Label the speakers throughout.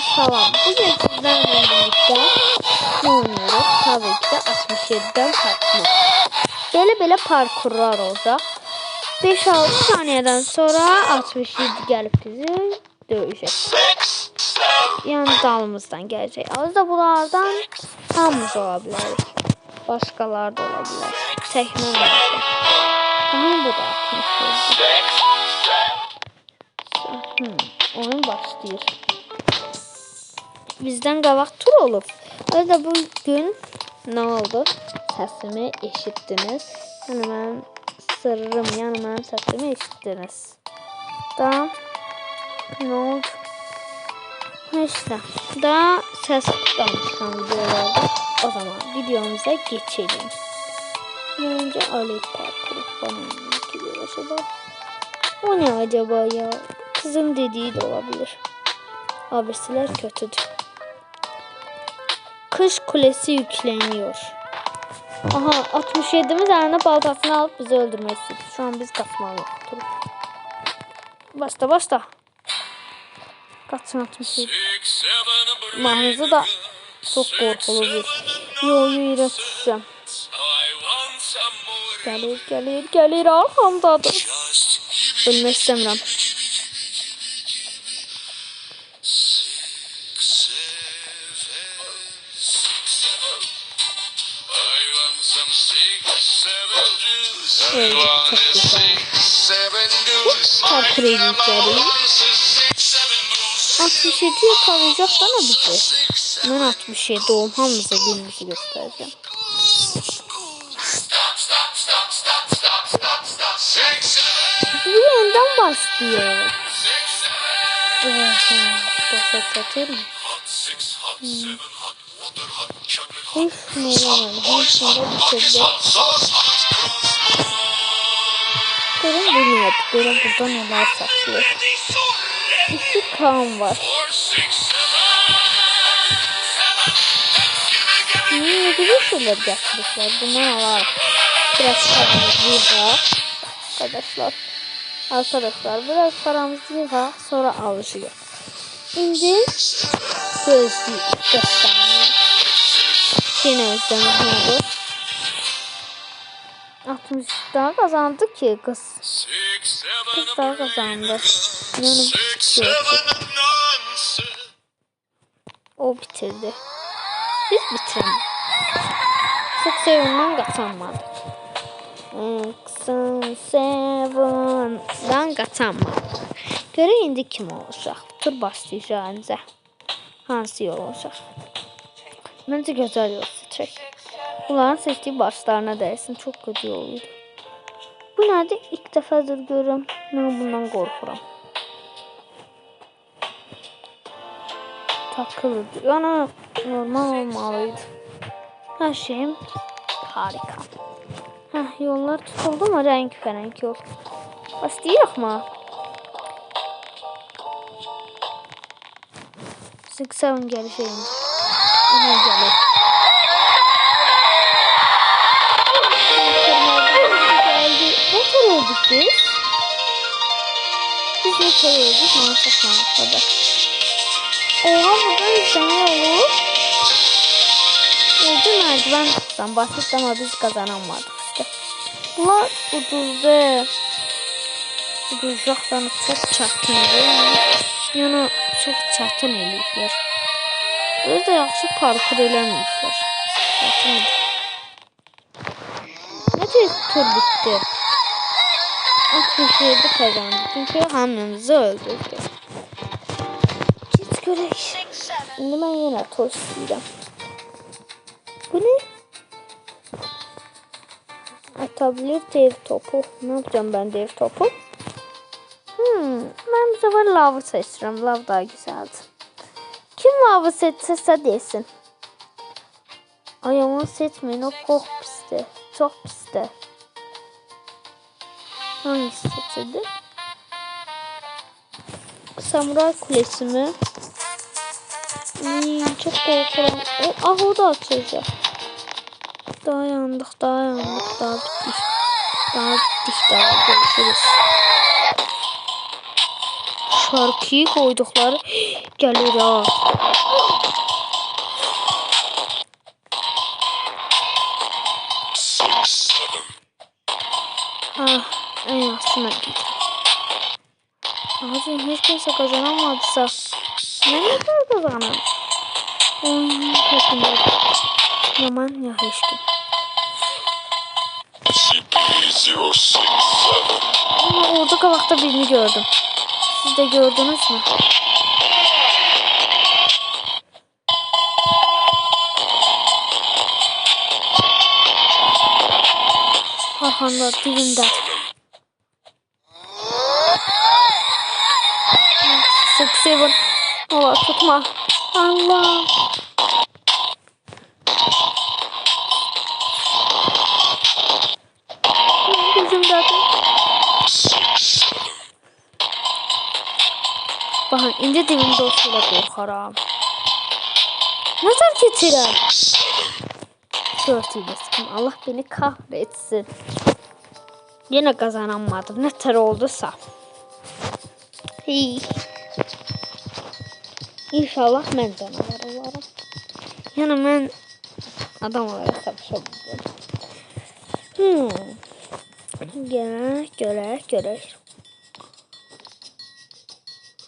Speaker 1: salam. Bugün sizlerle birlikte ne oynuyoruz? Tabii ki de 67'den farklı. Böyle böyle parkurlar olacak. 5-6 saniyeden sonra 67 gelip bizi dövecek. Yani dalımızdan gelecek. Az da bunlardan hamımız olabilir. Başkalar da olabilir. Tekme olabilir. Tamam bu da 67. Hmm, oyun başlıyor. Bizden qabaq tur olub. Öyle bugün ne oldu? Səsimi eşitdiniz. Yəni mənim sırrım, yəni mənim səsimi eşitdiniz. Da ne oldu? İşte daha ses danışan videolarda o zaman videomuza geçelim. Önce Ali Parkuru bana ne diyor acaba? O ne acaba ya? Kızın dediği de olabilir. Abisiler kötüdür. Kış kulesi yükleniyor. Aha 67'miz eline baltasını alıp bizi öldürmek istedi. Şu an biz kaçmalıyız. Başla başla. Kaçın 67. Mahnısı da çok korkulu bir. Yo yo yere tutacağım. Gelir gelir gelir arkamdadır. Ölmek istemiyorum. Evet, çok güzel. Parkur edicileri. 67 yakalayacak bana bizi. Ben 67 oğlum hamımıza günümüzü göstereceğim. Bu yeniden başlıyor. Başlatır mı? Üf, Meryem hepsinde bitirdi. Görün bu niyet, görün burada neler saklıyor. İki kan var. Hmm, ne güzel şeyler getirmişler. Bundan alalım. Biraz paramızı yığa. Arkadaşlar. Arkadaşlar biraz paramızı yığa. Sonra alışıyor. Şimdi gözlük göstermiyor. Yine özlemiş. 60 daha kazandı ki kız. Kız daha kazandı. Yani. O bitirdi. Biz bitiremedik. Sık Seven'dan kazanmadık. Action Seven'dan kazanmadık. Göre indi kim olacak? Tur başlayacak önce. Hansı yol olacak? Bence güzel yol seçecek. Bunların seçtiği başlarına değsin. Çok kötü yoluydu. Bu nerede? İlk defadır görüyorum. Ben bundan korkuram. Takıldı. Yani normal olmalıydı. Her şeyim harika. Heh, yollar tutuldu ama renk renk yol. Başlayalım mı? Six Seven gelişeyim. Aha gelir. Olduk biz? Biz ne kere olduk? Mantık mantıklı. Oha burada izleme olur. Oldu merdiven tutsan basit ama biz kazanamadık işte. Bunlar uduzdu. Uduzcaqdan çok çətindir. Yəni çox çətin eləyiblər. Özü də yaxşı parkur eləməyiblər. Çətindir. Ne tez tur bitti. 67 kazandı. Çünkü hamımızı öldürdü. Git görək. Şimdi ben yine tur istəyirəm. Bu ne? Atabilir dev topu. Ne yapacağım ben dev topu? Hmm, ben bu sefer lavı seçiyorum. Lav daha güzeldi. Kim lavı seçse desin. Ay onu seçmeyin. O çok pisti. Çok pisti. Hangisi seçildi? Samuray Kulesi mi? Hmm, çok korkuyorum. O, ah o da açılacak. Daha yandık, daha yandık, daha bittik. Daha bittik, daha görüşürüz. Şarkıyı koydukları gelir ya. Gedirəm. Ağacım heç kimsə qazanamadısa, mən nə qədər qazanım? Oyun kökündə. Yaman ya heç kim.
Speaker 2: CP067.
Speaker 1: Ama orada kabakta birini gördüm. Siz de gördünüz mü? Arkanda dibimde. Six seven. Allah tutma. Allah. Bizim de. Baxın, indi dibimdə olsa da qorxaram. Nəzər keçirəm. Gördüyünüz kimi Allah beni kahretsin. Yine kazanamadım. Ne tər oldusa. Hey. İnşallah mən canavar olaram. Yəni mən adam olaraq tapışabilirim. Hmm. Görək, görək, görək.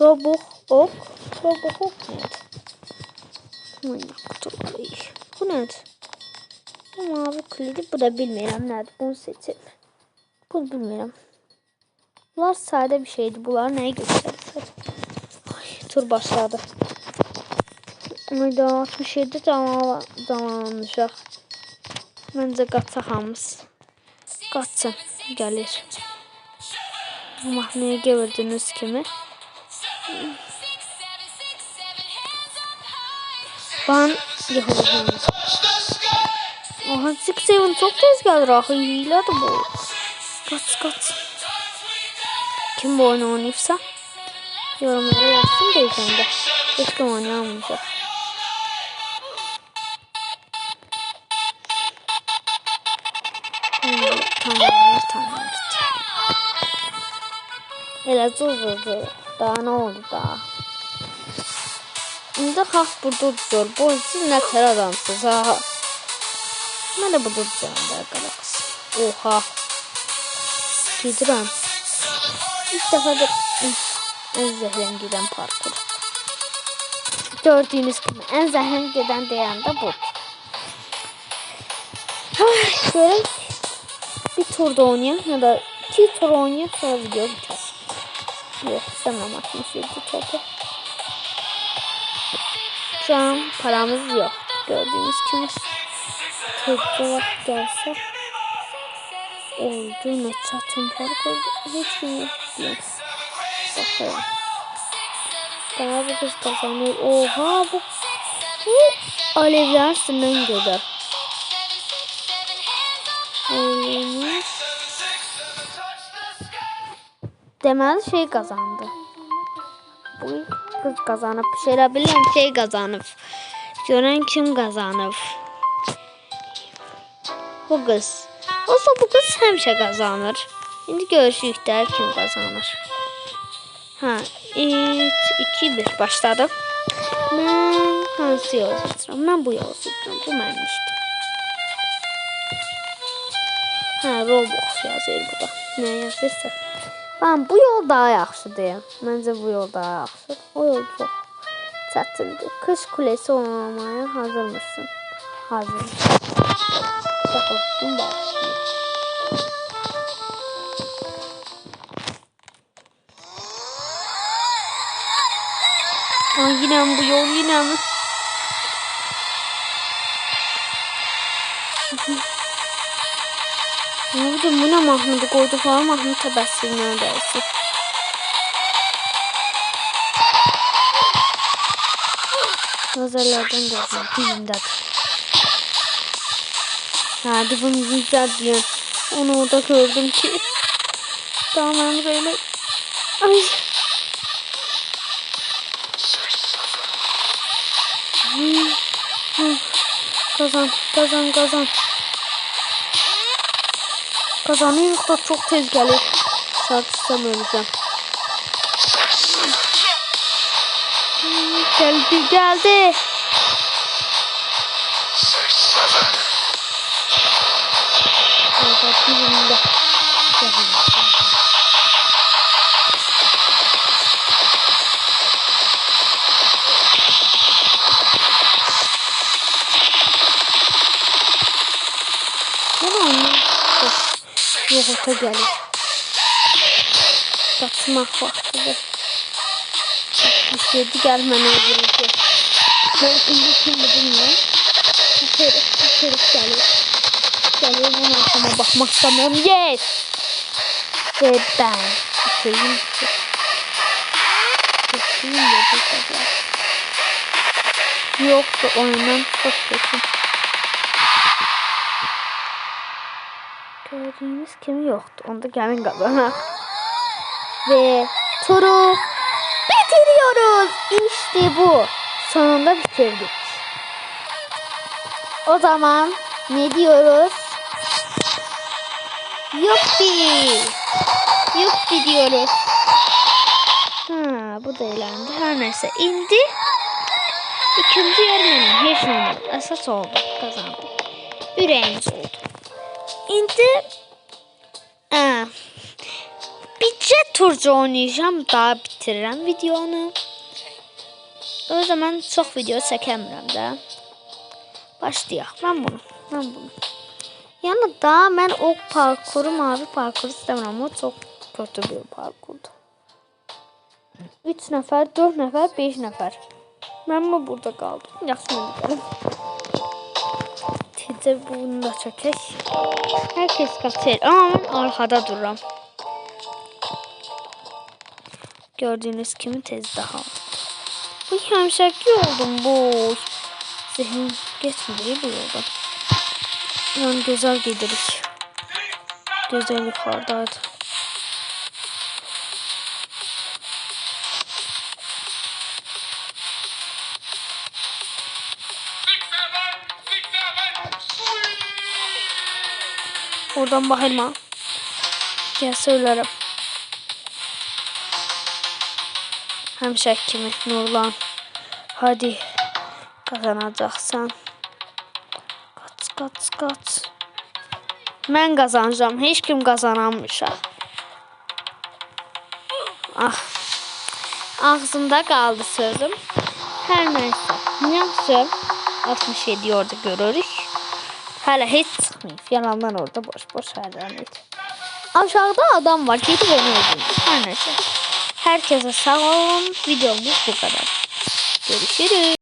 Speaker 1: Robux ok. Robux ok nədir? Bu nədir? Bu mavi kilidi. Bu da bilmirəm nədir. Bunu seçim. Bunu bilmirəm. Bunlar sadə bir şeydi. Bunlar nəyi göstərir? Tur başladı. Ayda 67 tamam tamamlayacaq. Məncə qaçaq hamımız. Qaçsın. Gəlir. Mahnıya gördüyünüz kimi. Ben. Oha Six Seven çok tez gelir ahı hiledir bu. Kaç kaç. Kim bu oyunu oynayıpsa yorumlara yazsın diyeceğim de. Hiç kim oynayamayacak. Hmm, tamamdır tamamdır. Elə cızırdı. Daha ne oldu daha? İndi xalq burada dur. Bu siz nə tər adamsınız ha? Mən də burada duracağım da qaraqız. Oha. Gedirəm. İlk dəfədir ən zəhləm gedən parkur. Gördüyünüz kimi ən zəhləm gedən deyəndə bu. Ay, görək. Bir turda oynayaq ya da iki tur oynayaq sonra video biter. Yok istemem 67 topu. Şu an paramız yok. Gördüğünüz gibi. Vakit gelse. Oldu ne çatım fark oldu. Hiç bilmiyorum. Bakalım. Daha bu kız kazanıyor. Oha bu. Bu alevler gider. Oyunu. Deməli şey qazandı. Bu kız qazanıb. Şeylə bilirəm şey qazanıb. Görən kim qazanıb? Bu qız. Olsa bu qız həmişə qazanır. İndi görüşük də kim qazanır. Hə, 3 2 1 başladı. Mən hansı yolu seçirəm? Mən bu yolu seçirəm. Bu işdim. Hə, Roblox yazır burada. Nə yazırsa. Ben bu yol daha yaxşıdır. Məncə bu yol daha yaxşıdır. O yol çox çətindir. Kış kulesi oynamaya hazır mısın? Hazır. Çapıldım başlayayım. Ay yine mi bu yol yine mi? Ne bileyim bu ne Mahmut'u koydu falan Mahmut təbəssüm neredeyse. Nazarlardan dilimdedir. Hadi bunu güzel diyen. Onu orada gördüm ki. Tamam böyle. Ay. Kazan, kazan, kazan. Kazanıyor da çok tez gelir. Çarpışsam öleceğim. Geldi geldi. Orada birinde. Ne var Robota gelir. Kaçmak vaktidir. İstedi gelmeni öldürecek. Ben şimdi şimdi bilmiyorum. Herif, herif gelir. Gelir bunun arkama bakmak istemiyorum. Yes! Ve ben bitireyim ki. Bitireyim de bu kadar. Yoksa oyundan çok kötü. Gördüğümüz kim yoktu. Onda gelin kazanak. Ve turu bitiriyoruz. İşte bu. Sonunda bitirdik. O zaman ne diyoruz? Yuppi. Yuppi diyoruz. Ha, bu da eğlendi. Her neyse indi. İkinci yarı benim. Hiç olmadı. Esas oldu. Kazandım. Yüreğimiz oldu. İndi. Turcu oynayacağım. Daha bitirirəm videonu. O zaman çox video çəkəmirəm də. Başlayaq. Mən bunu. Mən bunu. Yəni daha mən o parkuru, mavi parkuru istəmirəm. O çox kötü bir parkurdur. 3 nəfər, 4 nəfər, 5 nəfər. Mən mi burada qaldım? Yaxşı mən gələm. Tezə bunu da çəkək. Hər kəs qaçır. Amma arxada dururam. Gördüğünüz kimi tez daha. Bu həmişəki oldum boş. Zihnim geçmedi bu yolda. Yani güzel gidirik. Güzel yukarıdaydı. Oradan bakılma. Gel söylerim. Həmişə kimi Nurlan. Hadi kazanacaqsan. Qaç, qaç, qaç. Mən qazanacağam. Heç kim qazanammışa. Ah. Ağzımda qaldı sözüm. Hər nəysə. Yaxşı. 67 orada görürük. Hələ heç çıxmayıb. Yalandan orada boş-boş hərlənir. Aşağıda adam var. Gidip onu öldürün. Her neyse. Herkese olun. Videomuz bu kadar. Görüşürüz.